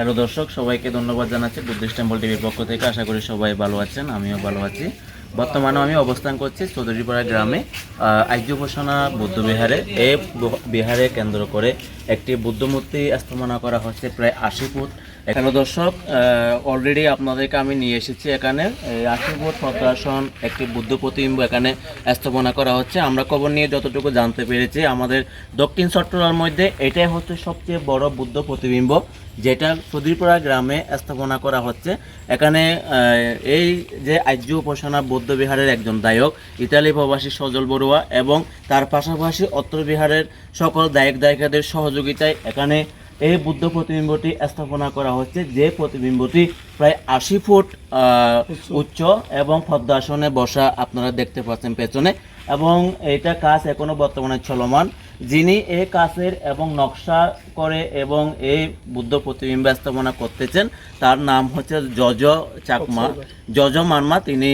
Hello দর্শক, সবাইকে ধন্যবাদ জানাচ্ছি বুদ্ধিস্ট টেম্পল টিভির পক্ষ থেকে। আশা করি সবাই ভালো আছেন, আমিও ভালো আছি। বর্তমানে আমি অবস্থান করছি চৌধুরীপাড়া গ্রামে। আর্যভূষণা বুদ্ধবিহারে এই বিহারে কেন্দ্র করে একটি বুদ্ধমূর্তি স্থাপনা করা হচ্ছে প্রায় আশি ফুট। এখানে দর্শক অলরেডি আপনাদেরকে আমি নিয়ে এসেছি এখানে এই আশি পদ্মাসন একটি বুদ্ধ প্রতিবিম্ব এখানে স্থাপনা করা হচ্ছে। আমরা খবর নিয়ে যতটুকু জানতে পেরেছি, আমাদের দক্ষিণ চট্টগ্রামের মধ্যে এটাই হচ্ছে সবচেয়ে বড় বুদ্ধ প্রতিবিম্ব, যেটা সুদীরপাড়া গ্রামে স্থাপনা করা হচ্ছে। এখানে এই যে আর্য উপাসনা বৌদ্ধ বিহারের একজন দায়ক, ইতালি প্রবাসী সজল বড়ুয়া, এবং তার পাশাপাশি অত্র বিহারের সকল দায়ক দায়িকাদের সহযোগিতায় এখানে এই বুদ্ধ প্রতিবিম্বটি স্থাপনা করা হচ্ছে যে প্রতিবিম্বটি প্রায় আশি ফুট উচ্চ। এবং পদ্মাসনে বসা আপনারা দেখতে পাচ্ছেন পেছনে। এবং এটা কাজ এখনও বর্তমানে চলমান। যিনি এই কাজের এবং নকশা করে এবং এই বুদ্ধ প্রতিবিম্ব স্থাপনা করতেছেন তার নাম হচ্ছে জজ চাকমা। জজ মানমা তিনি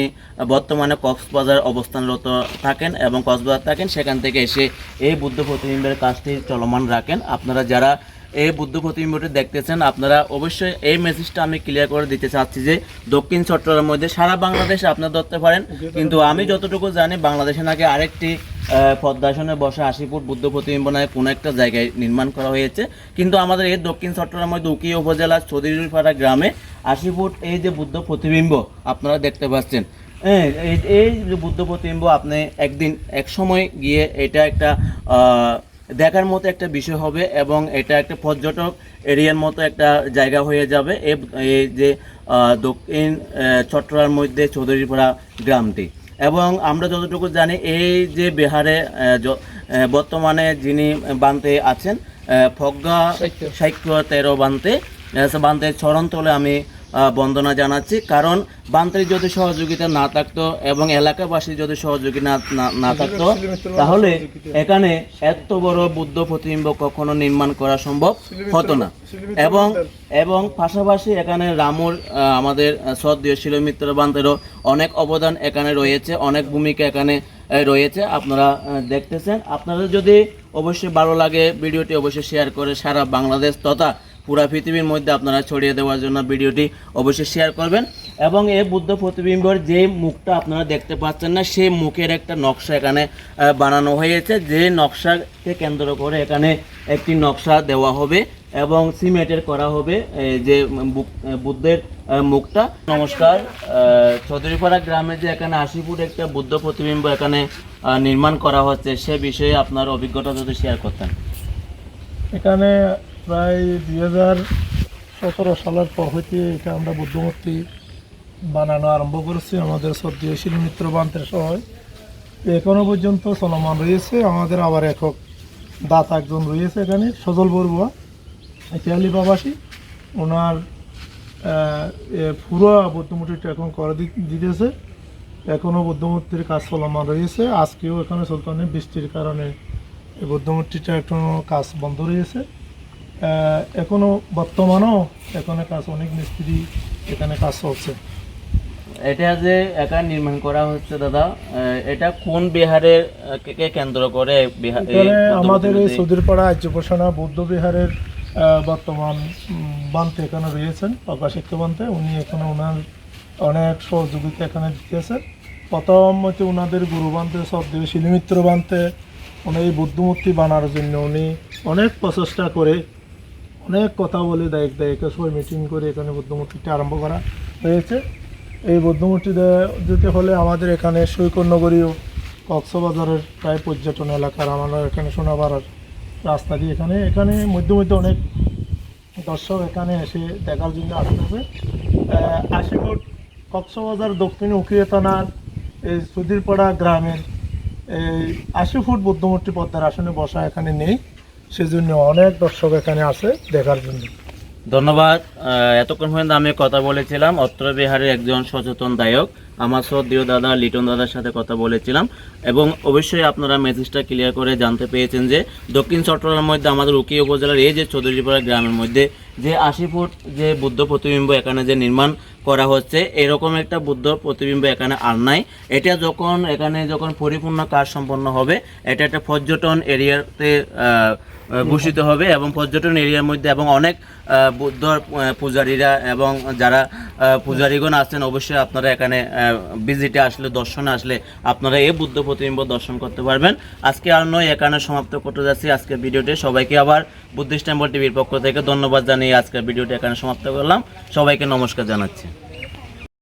বর্তমানে কক্সবাজার অবস্থানরত থাকেন এবং কক্সবাজার থাকেন সেখান থেকে এসে এই বুদ্ধ প্রতিবিম্বের কাজটি চলমান রাখেন। আপনারা যারা এই বুদ্ধ প্রতিবিম্বটি দেখতেছেন। আপনারা অবশ্যই এই মেসেজটা আমি ক্লিয়ার করে দিতে চাচ্ছি যে দক্ষিণ চট্টগ্রামের মধ্যে সারা বাংলাদেশ আপনারা ধরতে পারেন। কিন্তু আমি যতটুকু জানি বাংলাদেশে নাকি আরেকটি পদ্মাসনে বসে আশি ফুট বুদ্ধ প্রতিবিম্ব নাকি কোনো একটা জায়গায় নির্মাণ করা হয়েছে। কিন্তু আমাদের এই দক্ষিণ চট্টগ্রামের মধ্যে উকিয়া উপজেলার চৌধুরীপাড়া গ্রামে আশি ফুট এই যে বুদ্ধ প্রতিবিম্ব আপনারা দেখতে পাচ্ছেন। হ্যাঁ, এই বুদ্ধ প্রতিবিম্ব আপনি একদিন এক সময় গিয়ে এটা একটা দেখার মতো একটা বিষয় হবে এবং এটা একটা পর্যটক এরিয়ার মতো একটা জায়গা হয়ে যাবে এই- যে দক্ষিণ আহ, মধ্যে চৌধুরীপাড়া গ্রামটি। এবং আমরা যতটুকু জানি এই যে বিহারে বর্তমানে যিনি বানতে আছেন ফজ্ঞা সাহিত্য তেরো বানতে বান্তের চরণতলে আমি বন্দনা জানাচ্ছি। কারণ বান্তের যদি সহযোগিতা না থাকতো এবং এলাকাবাসীর যদি সহযোগী না- না- থাকতো, তাহলে এখানে এত বড় বুদ্ধ প্রতিবিম্ব কখনো নির্মাণ করা সম্ভব হতো না। এবং এবং পাশাপাশি এখানে রামুর আমাদের শ্রদ্ধেয় শিলমিত্র বান্তেরও অনেক অবদান এখানে রয়েছে, অনেক ভূমিকা এখানে রয়েছে। আপনারা দেখতেছেন। আপনারা যদি অবশ্যই ভালো লাগে, ভিডিওটি অবশ্যই শেয়ার করে সারা বাংলাদেশ তথা পুরা পৃথিবীর মধ্যে আপনারা ছড়িয়ে দেওয়ার জন্য ভিডিওটি অবশ্যই শেয়ার করবেন। এবং এই বুদ্ধ প্রতিবিম্বর যে মুখটা আপনারা দেখতে পাচ্ছেন না, সেই মুখের একটা নকশা এখানে বানানো হয়েছে। যে নকশাকে কেন্দ্র করে এখানে একটি নকশা দেওয়া হবে এবং সিমেন্টের করা হবে যে বুদ্ধের মুখটা। নমস্কার চৌধুরীপাড়া গ্রামে যে এখানে আশি ফুট একটা বুদ্ধ প্রতিবিম্ব এখানে নির্মাণ করা হচ্ছে, সে বিষয়ে আপনার অভিজ্ঞতা যদি শেয়ার করতেন। এখানে প্রায় দুই হাজার সতেরো সালের পর হইতে এটা আমরা বুদ্ধমূর্তি বানানো আরম্ভ করেছি। আমাদের শ্রদ্ধেয় শিলমিত্র বান্তের সহায়। এখনও পর্যন্ত চলমান রয়েছে। আমাদের আবার একক দাতা একজন রয়েছে এখানে, সজল বড়ুয়া ইতালি বাবাসী ওনার পুরো বুদ্ধমূর্তিটা এখন করে দিতেছে। এখনও বুদ্ধমূর্তির কাজ চলমান রয়েছে। আজকেও এখানে চলতানে বৃষ্টির কারণে এই বুদ্ধমূর্তিটা এখনও কাজ বন্ধ রয়েছে। এখনও বর্তমানেও এখানে কাজ অনেক মিস্ত্রি এখানে কাজ চলছে। এটা যে একা নির্মাণ করা হচ্ছে দাদা এটা কোন বিহারের কে কেন্দ্র করে বিহার আমাদের এই? সুদূরপাড়া আর্যপোষণা বৌদ্ধ বিহারের বর্তমান বান্তে এখানে রয়েছেন প্রকাশিত বান্তে। উনি এখানে ওনার অনেক সহযোগিতা এখানে দিতেছেন প্রথম হচ্ছে ওনাদের গুরু বান্তে শ্রদ্ধেয় শিলিমিত্র বান্তে উনি এই বুদ্ধমূর্তি বানার জন্য উনি অনেক প্রচেষ্টা করে অনেক কথা বলে দায়িক দায়িকা সবাই মিটিং করে এখানে বুদ্ধমূর্তিটা আরম্ভ করা হয়েছে। এই বুদ্ধমূর্তি দে- দিতে হলে আমাদের এখানে সৈকত নগরীও কক্সবাজারের প্রায় পর্যটন এলাকার আমাদের এখানে সোনাপাড়ার রাস্তা দিয়ে এখানে এখানে মধ্যে মধ্যে অনেক দর্শক এখানে এসে দেখার জন্য আসতেছে আহ, আশি ফুট কক্সবাজার দক্ষিণ উকিয়া থানার এই সুধীরপাড়া গ্রামের এই আশি ফুট বুদ্ধমূর্তি পদ্মার আসনে বসা এখানে নেই। সেজন্য অনেক দর্শক এখানে আসে দেখার জন্য। ধন্যবাদ। এতক্ষণ পর্যন্ত আমি কথা বলেছিলাম, অত্র বিহারের একজন সচেতন দায়ক, আমার শ্রদ্ধেয় দাদা লিটন দাদার সাথে কথা বলেছিলাম, এবং অবশ্যই আপনারা মেসেজটা ক্লিয়ার করে জানতে পেরেছেন যে দক্ষিণ চট্টগ্রামের মধ্যে, আমাদের উকি উপজেলার এই যে চৌধুরীপাড়া গ্রামের মধ্যে, যে আশি ফুট যে বুদ্ধ প্রতিবিম্ব এখানে যে নির্মাণ করা হচ্ছে। এরকম একটা বুদ্ধ প্রতিবিম্ব এখানে আর নাই। এটা যখন এখানে যখন পরিপূর্ণ কাজ সম্পন্ন হবে এটা একটা পর্যটন এরিয়াতে ঘোষিত হবে এবং পর্যটন এরিয়ার মধ্যে এবং অনেক আহ, বৌদ্ধ পূজারীরা এবং যারা পূজারীগণ আছেন অবশ্যই আপনারা এখানে ভিজিটে আসলে দর্শনে আসলে আপনারা এই বুদ্ধ প্রতিবিম্ব দর্শন করতে পারবেন। আজকে আর নয় এখানে সমাপ্ত করতে যাচ্ছি আজকের ভিডিওটি। সবাইকে আবার বুদ্ধিস্ট টেম্পল টিভির পক্ষ থেকে ধন্যবাদ জানিয়ে আজকের ভিডিওটি এখানে সমাপ্ত করলাম। সবাইকে নমস্কার জানাচ্ছি।